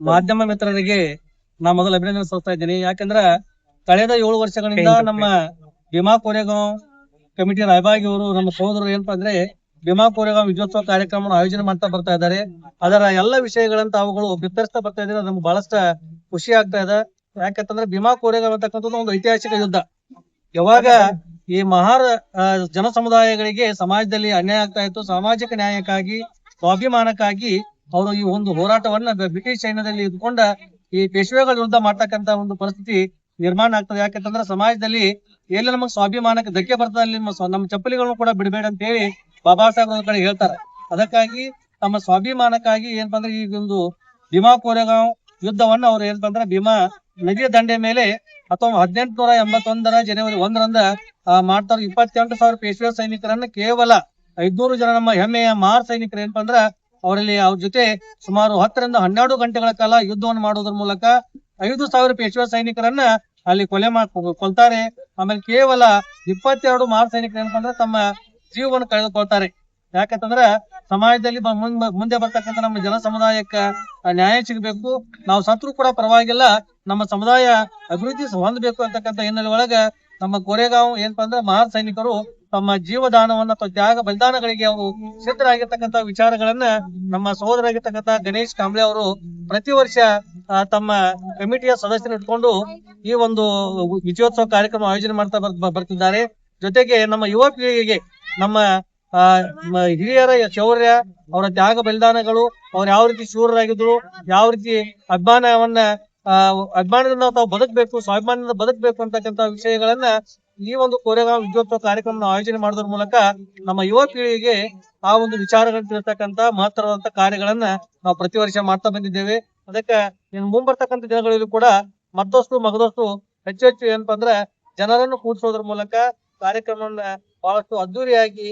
ಮಾಧ್ಯಮ ಮಿತ್ರರಿಗೆ ನಾ ಮೊದಲು ಅಭಿನಂದನೆ ಸಲ್ಲಿಸ್ತಾ ಇದ್ದೀನಿ. ಯಾಕಂದ್ರ ಕಳೆದ ಏಳು ವರ್ಷಗಳಿಂದ ನಮ್ಮ ಭೀಮಾ ಕೋರೆಗಾಂವ್ ಕಮಿಟಿ ರಾಯಬಾಗಿ ಅವರು ನಮ್ಮ ಸಹೋದರರು ಏನಪ್ಪಾ ಅಂದ್ರೆ ಭೀಮಾ ಕೋರೆಗಾಂವ್ ವಿಜಯೋತ್ಸವ ಕಾರ್ಯಕ್ರಮ ಆಯೋಜನೆ ಮಾಡ್ತಾ ಬರ್ತಾ ಇದ್ದಾರೆ. ಅದರ ಎಲ್ಲ ವಿಷಯಗಳಂತ ಅವುಗಳು ಬಿತ್ತರಿಸ್ತಾ ಬರ್ತಾ ಇದ್ರೆ ನಮ್ಗೆ ಬಹಳಷ್ಟ ಖುಷಿ ಆಗ್ತಾ ಇದೆ. ಯಾಕಂತಂದ್ರೆ ಭೀಮಾ ಕೋರೆಗಾಂವ್ ಅಂತಕ್ಕಂಥದ್ದು ಒಂದು ಐತಿಹಾಸಿಕ ಯುದ್ಧ. ಯಾವಾಗ ಈ ಮಹಾರ ಜನ ಸಮುದಾಯಗಳಿಗೆ ಸಮಾಜದಲ್ಲಿ ಅನ್ಯಾಯ ಆಗ್ತಾ ಇತ್ತು. ಸಾಮಾಜಿಕ ನ್ಯಾಯಕ್ಕಾಗಿ ಸ್ವಾಭಿಮಾನಕ್ಕಾಗಿ ಅವರು ಈ ಒಂದು ಹೋರಾಟವನ್ನ ಬ್ರಿಟಿಷ್ ಸೈನ್ಯದಲ್ಲಿ ಇದ್ಕೊಂಡ ಈ ಪೇಶ್ವೆಗಳ ವಿರುದ್ಧ ಮಾಡ್ತಕ್ಕಂತ ಒಂದು ಪರಿಸ್ಥಿತಿ ನಿರ್ಮಾಣ ಆಗ್ತದೆ. ಯಾಕಂತಂದ್ರೆ ಸಮಾಜದಲ್ಲಿ ಎಲ್ಲ ನಮಗ್ ಸ್ವಾಭಿಮಾನಕ್ಕೆ ಧಕ್ಕೆ ಬರ್ತದೆ, ಅಲ್ಲಿ ನಮ್ಮ ಚಪ್ಪಲಿಗಳನ್ನು ಕೂಡ ಬಿಡಬೇಡ ಅಂತ ಹೇಳಿ ಬಾಬಾ ಸಾಹೇಬ್ ಕಡೆ ಹೇಳ್ತಾರೆ. ಅದಕ್ಕಾಗಿ ತಮ್ಮ ಸ್ವಾಭಿಮಾನಕ್ಕಾಗಿ ಏನಪ್ಪ ಅಂದ್ರೆ ಈ ಒಂದು ಭೀಮಾ ಕೋರೆಗಾಂವ್ ಯುದ್ಧವನ್ನ ಅವ್ರು ಏನಪ್ಪ ಭೀಮಾ ನದಿಯ ದಂಡೆ ಮೇಲೆ ಅಥವಾ ಹದಿನೆಂಟುನೂರ ಎಂಬತ್ತೊಂದರ ಜನವರಿ ಒಂದರಂದ ಮಾಡ್ತಾರೆ ಇಪ್ಪತ್ತೆಂಟು ಸಾವಿರ ಪೇಶ್ವೆ ಸೈನಿಕರನ್ನ ಕೇವಲ ಐದ್ನೂರು ಜನ ನಮ್ಮ ಹೆಮ್ಮೆಯ ಮಾರ್ ಸೈನಿಕರು ಏನಪ್ಪಾ ಅಂದ್ರ ಅವರಲ್ಲಿ ಅವ್ರ ಜೊತೆ ಸುಮಾರು ಹತ್ತರಿಂದ ಹನ್ನೆರಡು ಗಂಟೆಗಳ ಕಾಲ ಯುದ್ಧವನ್ನು ಮಾಡೋದ್ರ ಮೂಲಕ ಐದು ಸಾವಿರ ಪೇಶ್ವ ಸೈನಿಕರನ್ನ ಅಲ್ಲಿ ಕೊಲೆ ಮಾಡ್ ಕೊಲ್ತಾರೆ. ಆಮೇಲೆ ಕೇವಲ ಇಪ್ಪತ್ತೆರಡು ಮಾರ್ ಸೈನಿಕರು ಏನಂತಂದ್ರೆ ತಮ್ಮ ಜೀವವನ್ನು ಕಳೆದುಕೊಳ್ತಾರೆ. ಯಾಕಂತಂದ್ರ ಸಮಾಜದಲ್ಲಿ ಮುಂದೆ ಬರ್ತಕ್ಕಂಥ ನಮ್ಮ ಜನ ಸಮುದಾಯಕ್ಕ ನ್ಯಾಯ ಸಿಗಬೇಕು. ನಾವು ಸತ್ರು ಕೂಡ ಪರವಾಗಿಲ್ಲ, ನಮ್ಮ ಸಮುದಾಯ ಅಭಿವೃದ್ಧಿ ಹೊಂದಬೇಕು ಅಂತಕ್ಕಂಥ ಹಿನ್ನೆಲೆ ಒಳಗ ನಮ್ಮ ಕೋರೆಗಾಂವ್ ಏನಪ್ಪಾ ಅಂದ್ರೆ ಮಹಾನ್ ಸೈನಿಕರು ತಮ್ಮ ಜೀವದಾನವನ್ನ ಅಥವಾ ತ್ಯಾಗ ಬಲಿದಾನಗಳಿಗೆ ಅವರು ಸಿದ್ಧರಾಗಿರ್ತಕ್ಕಂತ ವಿಚಾರಗಳನ್ನ ನಮ್ಮ ಸಹೋದರಾಗಿರ್ತಕ್ಕಂಥ ಗಣೇಶ್ ಕಾಂಬ್ಳೆ ಅವರು ಪ್ರತಿ ವರ್ಷ ತಮ್ಮ ಕಮಿಟಿಯ ಸದಸ್ಯರು ಇಟ್ಕೊಂಡು ಈ ಒಂದು ವಿಜಯೋತ್ಸವ ಕಾರ್ಯಕ್ರಮ ಆಯೋಜನೆ ಮಾಡ್ತಾ ಬರ್- ಬರ್- ಬರ್ತಿದ್ದಾರೆ. ಜೊತೆಗೆ ನಮ್ಮ ಯುವ ಪೀಳಿಗೆಗೆ ನಮ್ಮ ಹಿರಿಯರ ಶೌರ್ಯ, ಅವರ ತ್ಯಾಗ ಬಲಿದಾನಗಳು, ಅವ್ರು ಯಾವ ರೀತಿ ಶೂರರಾಗಿದ್ರು, ಯಾವ ರೀತಿ ಅಭಿಮಾನವನ್ನ ಅಭಿಮಾನದಿಂದ ತಾವು ಬದುಕಬೇಕು, ಸ್ವಾಭಿಮಾನದಿಂದ ಬದುಕಬೇಕು ಅಂತಕ್ಕಂತ ವಿಷಯಗಳನ್ನ ಈ ಒಂದು ಕೋರೆಗಾಂವ್ ವಿದ್ಯೋತ್ಸವ ಕಾರ್ಯಕ್ರಮ ಆಯೋಜನೆ ಮಾಡೋದ್ರ ಮೂಲಕ ನಮ್ಮ ಯುವ ಪೀಳಿಗೆ ಆ ಒಂದು ವಿಚಾರಗಳನ್ನ ತಿಳಿತಕ್ಕಂತ ಮಹತ್ತರವಾದಂತ ಕಾರ್ಯಗಳನ್ನ ನಾವು ಪ್ರತಿ ವರ್ಷ ಮಾಡ್ತಾ ಬಂದಿದ್ದೇವೆ. ಅದಕ್ಕೆ ಇನ್ನು ಮುಂಬರ್ತಕ್ಕಂಥ ದಿನಗಳಲ್ಲಿ ಕೂಡ ಮತ್ತಷ್ಟು ಮಗದಷ್ಟು ಹೆಚ್ಚು ಹೆಚ್ಚು ಏನಪ್ಪಾ ಅಂದ್ರೆ ಜನರನ್ನು ಕೂಡಿಸೋದ್ರ ಮೂಲಕ ಕಾರ್ಯಕ್ರಮವನ್ನ ಬಹಳಷ್ಟು ಅದ್ದೂರಿಯಾಗಿ